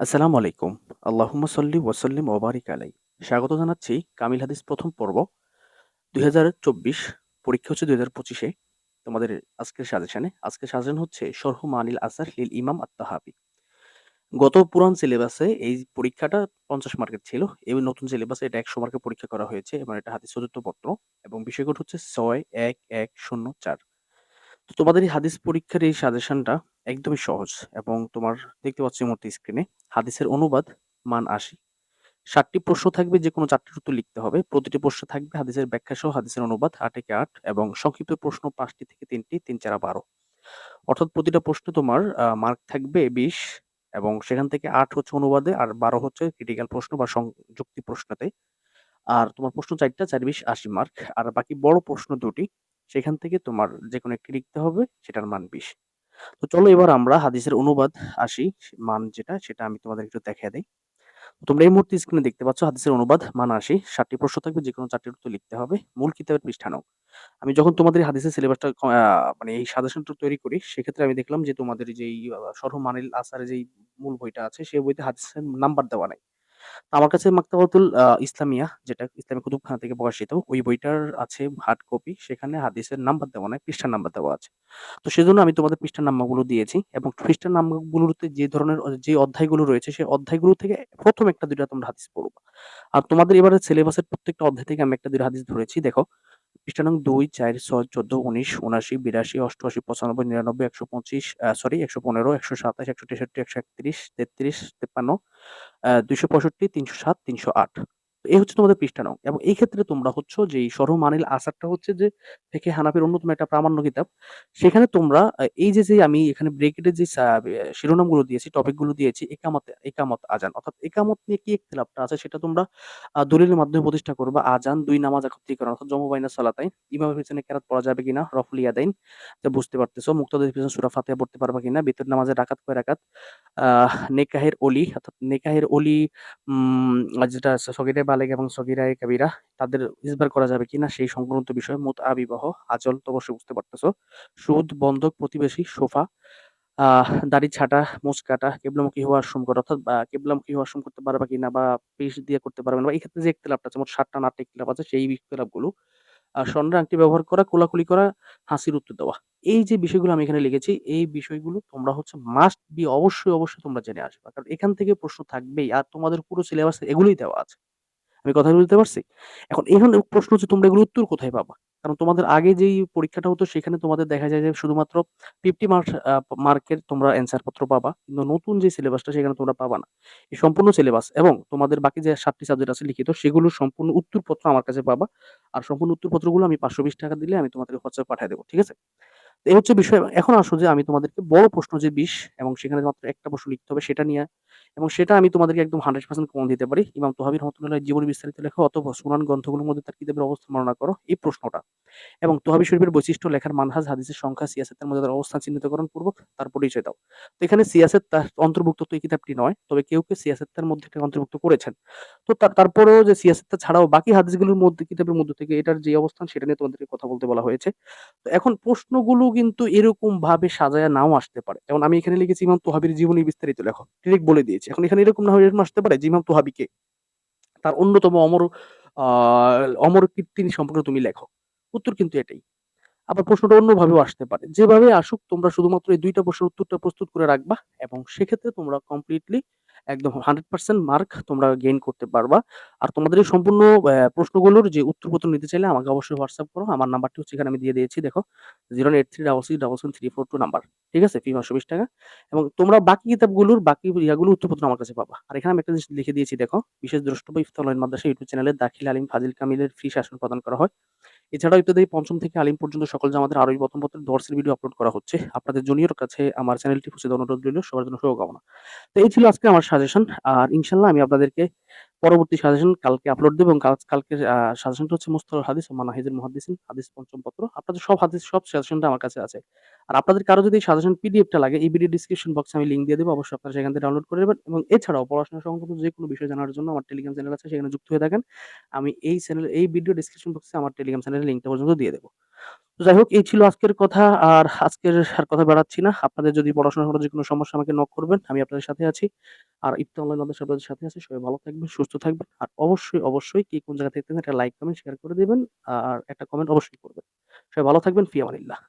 আসসালামু আলাইকুম। আল্লাহুম্মা সাল্লি ওয়া সাল্লিম ওয়া বারিক আলাই। স্বাগত জানাচ্ছি কামিল হাদিস প্রথম পর্ব ২০২৪ পরীক্ষা হচ্ছে ২০২৫ এ। তোমাদের আজকের সাজেশনে। আজকের সাজেশন হচ্ছে শরহু মানিল আসার লিল ইমাম আত-তাহাবি। গত পুরান সিলেবাসে এই পরীক্ষাটা ৫০ মার্কের ছিল। এবং নতুন সিলেবাসে এটা ১০০ মার্কের পরীক্ষা করা হয়েছে এবং এটা হাতে চতুর্থ পত্র এবং বিষয়গুলো হচ্ছে ছয় এক এক শূন্য ৬১১০৪। তো তোমাদের এই হাদিস পরীক্ষার এই সাজেশনটা একদমই সহজ এবং তোমার দেখতে পাচ্ছ এই স্ক্রিনে হাদিসের অনুবাদ মান ৮০। ৭ টি প্রশ্ন থাকবে যে কোনো চারটি উত্তর লিখতে হবে। প্রতিটি প্রশ্ন থাকবে হাদিসের ব্যাখ্যা সহ হাদিসের অনুবাদ ৮ একে ৮ এবং সংক্ষিপ্ত প্রশ্ন পাঁচটি থেকে তিনটি, তিন চারা বারো অর্থাৎ প্রতিটা প্রশ্ন তোমার মার্ক থাকবে ২০ এবং সেখান থেকে আট হচ্ছে অনুবাদে আর ১২ হচ্ছে ক্রিটিক্যাল প্রশ্ন বা সংযুক্তি প্রশ্নতে। আর তোমার প্রশ্ন ৪ টা ৪ ২০ ৮০ মার্ক। আর বাকি বড় প্রশ্ন ২ টি। সেখান থেকে তোমার যেকোনো একটি লিখতে হবে, সেটার মান ২০। তো চলো এবার আমরা হাদিসের অনুবাদ আসি মান যেটা, সেটা আমি তোমাদের একটু দেখাইয়া দেই। তোমরা এই মুহূর্তে স্ক্রিনে দেখতে পাচ্ছ হাদিসের অনুবাদ, মান ৮০। ৭ টি প্রশ্ন থাকবে যে কোনো চারটি উত্তর লিখতে হবে। মূল কিতাবের পৃষ্ঠা নং। আমি যখন তোমাদের হাদিসের সিলেবাসটা মানে এই সাজেশনটা তৈরি করি, সেক্ষেত্রে আমি দেখলাম যে তোমাদের যেই আ শরহু মানিল আসারের যেই মূল বইটা আছে, সেই বইতে হাদিসের নাম্বার দেওয়া নাই। আমার কাছে মাকতাবাতুল ইসলামিয়া যেটা ইসলামী কুতুবখানা থেকে প্রকাশিত ওই বইটার আছে হার্ড কপি সেখানে হাদিসের নাম্বার দেওয়া নাই, পৃষ্ঠার নাম্বার দেওয়া আছে। তো সেজন্য আমি তোমাদের পৃষ্ঠার নাম্বারগুলো দিয়েছি এবং পৃষ্ঠার নাম্বারগুলোতে যে ধরনের যে অধ্যায়গুলো রয়েছে সেই অধ্যায়গুলো থেকে ১ম ১ টা ২ টা তোমরা হাদিস পড়বা। আর তোমাদের এবারের সিলেবাসের প্রত্যেকটা অধ্যায় থেকে আমি ১ টা ২ টা হাদিস ধরেছি দেখো। পৃষ্ঠা নং ২, ৪, ৬, ১৪, ১৯, ৭৯, ৮২, ৮৮, ৯৫, ৯৯, ১২৫ আ সরি ১১৫, ১২৭, ১৬৩, ১৩১, ৩৩, ৫৩, আ ২৬৫, ৩০৭, ৩০৮ এই হচ্ছে তোমাদের পৃষ্ঠা নং এবং এই ক্ষেত্রে তোমরা হচ্ছে যে শরহু মানিল আসারটা হচ্ছে যে থেকে হানাফির অন্যতম একটা প্রামাণ্য কিতাব। সেখানে তোমরা এই যে, যে আমি এখানে ব্রেকেটে যে বে শিরোনামগুলো দিয়েছি, টপিকগুলো দিয়েছি একামত একামত আজান অর্থাৎ একামত নিয়ে কি ইখতিলাফটা আছে সেটা তোমরা দলিলের মাধ্যমে প্রতিষ্ঠা করবা। আজান দুই নামাজ একত্রীকরণ অর্থাৎ জমু বাইনা সালাতাইন ইমামের পেছনে কেরাত পড়া যাবে কিনা? রফুল ইয়াদাইন তো বুঝতে পারতেছো। মুক্তাদির পেছনে সূরা ফাতিহা পড়তে পারবা কিনা? বিতর নামাজের রাকাত কয়? আহ নিকাহের ওলি অর্থাৎ নেকাহের অলি যেটা আছে সগীরায়ে বালেগ এবং সগীরায়ে কাবিরা তাদের ইসবার করা যাবে কিনা সেই সংক্রান্ত বিষয়ে মুতআ আবিবাহ আজল তো অবশ্যই বুঝতে পারতেছো। সুদ, বন্ধক, প্রতিবেশী, সোফা, দাড়ি ছাঁটা, মুছ কাটা, কিবলামুখী হওয়া আশম করা অর্থাৎ কিবলামুখী হওয়া আশম করতে পারবে কিনা বা পিঠ দিয়ে করতে পারবে না বা এই ক্ষেত্রে যে ইখতিলাফটা আছে মোট ৭ টা না ৮ টা আছে সেই ইখতিলাফগুলো। আ স্বর্ণের আংটি ব্যবহার করা, কোলাকুলি করা, হাসির উত্তর দেওয়া। এই যে বিষয়গুলো আমি এখানে লিখেছি এই বিষয়গুলো তোমরা হচ্ছে মাস্ট বি অবশ্যই, অবশ্যই তোমরা জেনে আসবে কারণ এখান থেকে প্রশ্ন থাকবেই আর তোমাদের পুরো সিলেবাসে এগুলোই দেওয়া আছে। আমি কথা বুঝতে পারছি? এখন এখানে প্রশ্ন হচ্ছে, তোমরা এগুলোর উত্তর কোথায় পাবা? কারণ তোমাদের আগে যেই পরীক্ষাটা হতো, সেখানে তোমাদের দেখা যায় যে শুধুমাত্র 50 মার্কস মার্কের তোমরা অ্যান্সার পত্র পাবা। কিন্তু নতুন যে সিলেবাসটা সেখানে তোমরা পাবা না। এই সম্পূর্ণ সিলেবাস এবং তোমাদের বাকি যে সাতটি সাবজেক্ট আছে লিখিত, সেগুলোর সম্পূর্ণ উত্তরপত্র আমার কাছে পাবা। আর সম্পূর্ণ উত্তরপত্রগুলো আমি ৳৫২০ দিলে আমি তোমাদেরকে হোয়াটসঅ্যাপে পাঠিয়ে দেবো, ঠিক আছে? এই হচ্ছে বিষয়। এখন আসো যে আমি তোমাদেরকে বড় প্রশ্ন যে ২০ এবং সেখানে মাত্র একটা প্রশ্ন লিখতে হবে, সেটা নিয়ে এবং সেটা আমি তোমাদেরকে একদম 100% কমন দিতে পারি। ইমাম তোহাবী রহমাতুল্লাহ জীবনী বিস্তারিত লেখা অথবা সুনান গ্রন্থগুলোর মধ্যে তার কিতাবের অবস্থান বর্ণনা করো এই প্রশ্নটা। এবং তোহাবী শরীফের বৈশিষ্ট্য লেখার মানহাজ হাদিসের সংখ্যা সিয়াসতের মধ্যে তার অবস্থান চিহ্নিতকরণ পূর্বক তার পরিচয় দাও। তো এখানে সিয়াসত তার অন্তর্ভুক্ত তো এই কিতাবটি নয়। তবে কেউ, কেউ সিয়াসতের মধ্যে এটা অন্তর্ভুক্ত করেছেন। তো তারপরেও যে সিয়াসতটা ছাড়াও বাকি হাদিসগুলোর মধ্যে কিতাবের মধ্যে থেকে এটার যে অবস্থান সেটা নিয়ে তোমাদেরকে কথা বলতে বলা হয়েছে। তো এখন প্রশ্নগুলো কিন্তু এরকম ভাবে সাজায়া নাও আসতে পারে। যেমন আমি এখানে লিখেছি ইমাম তোহাবীর জীবনী বিস্তারিত লেখো। ডিরেক্ট বলে দিয়েছি। এখন এখানে এরকম না এরকম আসতে পারে যে ইমাম তোহাবী তার অন্যতম অমর, আহ, অমর কীর্তি সম্পর্কে তুমি লেখো। উত্তর কিন্তু এটাই। আবার প্রশ্নটা অন্যভাবেও আসতে পারে। যেভাবে আসুক, তোমরা শুধুমাত্র এই দুইটা প্রশ্নের উত্তরটা প্রস্তুত করে রাখবা এবং সেক্ষেত্রে তোমরা কমপ্লিটলি একদম 100% মার্ক তোমরা গেইন করতে পারবা। আর তোমাদের এই সম্পূর্ণ প্রশ্নগুলোর যে উত্তরপত্র নিতে চাইলে আমাকে অবশ্যই হোয়াটসঅ্যাপ করো। আমার নাম্বারটি হচ্ছে এখানে আমি দিয়ে দিয়েছি, দেখো 08366777342 নাম্বার। ঠিক আছে? ফি ৳৫২০ এবং তোমরা বাকি কিতাবগুলোর, বাকি ইয়াগুলো উত্তরপত্র আমার কাছে পাবা। আর এখানে আমি একটা জিনিস লিখে দিয়েছি, দেখো। বিশেষ দ্রষ্টব্য ইফতা অনলাইন মাদ্রাসা ইউটিউব চ্যানেলে দাখিল আলিম ফাজিল কামিলের ফ্রি শাসন প্রদান করা হয়। এছাড়াও ইত্যাদি পঞ্চম থেকে আলিম পর্যন্ত সকল জামাতের আরবি প্রথম পত্রের দর্শের ভিডিও আপলোড করা হচ্ছে। আপনাদের জুনিয়র কাছে আমার চ্যানেলটি দেওয়ার অনুরোধ রইল। সবার জন্য শুভকামনা। তো এই ছিল আজকে আমার সাজেশন। আর ইনশাল্লাহ আমি আপনাদেরকে পরবর্তী সাজেশন কালকে আপলোড দেব এবং কাল কালকের আ সাজেশনটা হচ্ছে মুস্তালাহুল হাদিস ও মানাহিজুল মুহাদ্দিসিন, হাদিস পঞ্চম পত্র। আপনাদের সব হাদিস, সব সাজেশনটা আমার কাছে আছে। আর আপনাদের কারও যদি সাজেশন পিডিএফটা লাগে, এই ভিডিও ডেসক্রিপশন বক্সে আমি লিঙ্ক দিয়ে দেব। অবশ্যই আপনারা সেখান থেকে ডাউনলোড করে নেবেন এবং এছাড়াও পড়াশোনা সংক্রান্ত যেকোনো বিষয় জানার জন্য আমার টেলিগ্রাম চ্যানেল আছে, সেখানে যুক্ত হয়ে থাকেন। আমি এই চ্যানেল এই ভিডিও ডেসক্রিপশন বক্সে আমার টেলিগ্রাম চ্যানেলের লিংকটা পর্যন্ত দিয়ে দেব। তো যাই হোক, এই ছিল আজকের কথা। আর আজকের আর কথা বেড়াচ্ছি না। আপনাদের যদি পড়াশোনা করার যে কোনো সমস্যা আমাকে নক করবেন, আমি আপনাদের সাথে আছি। আর ইফতে অনলাইন আমাদের আপনাদের সাথে আছে। সবাই ভালো থাকবেন, সুস্থ থাকবেন। আর অবশ্যই অবশ্যই কে কোন জায়গা থেকে একটা লাইক কমেন্ট শেয়ার করে দেবেন। আর একটা কমেন্ট অবশ্যই করবেন। সবাই ভালো থাকবেন ফিয়ামানিল্লাহ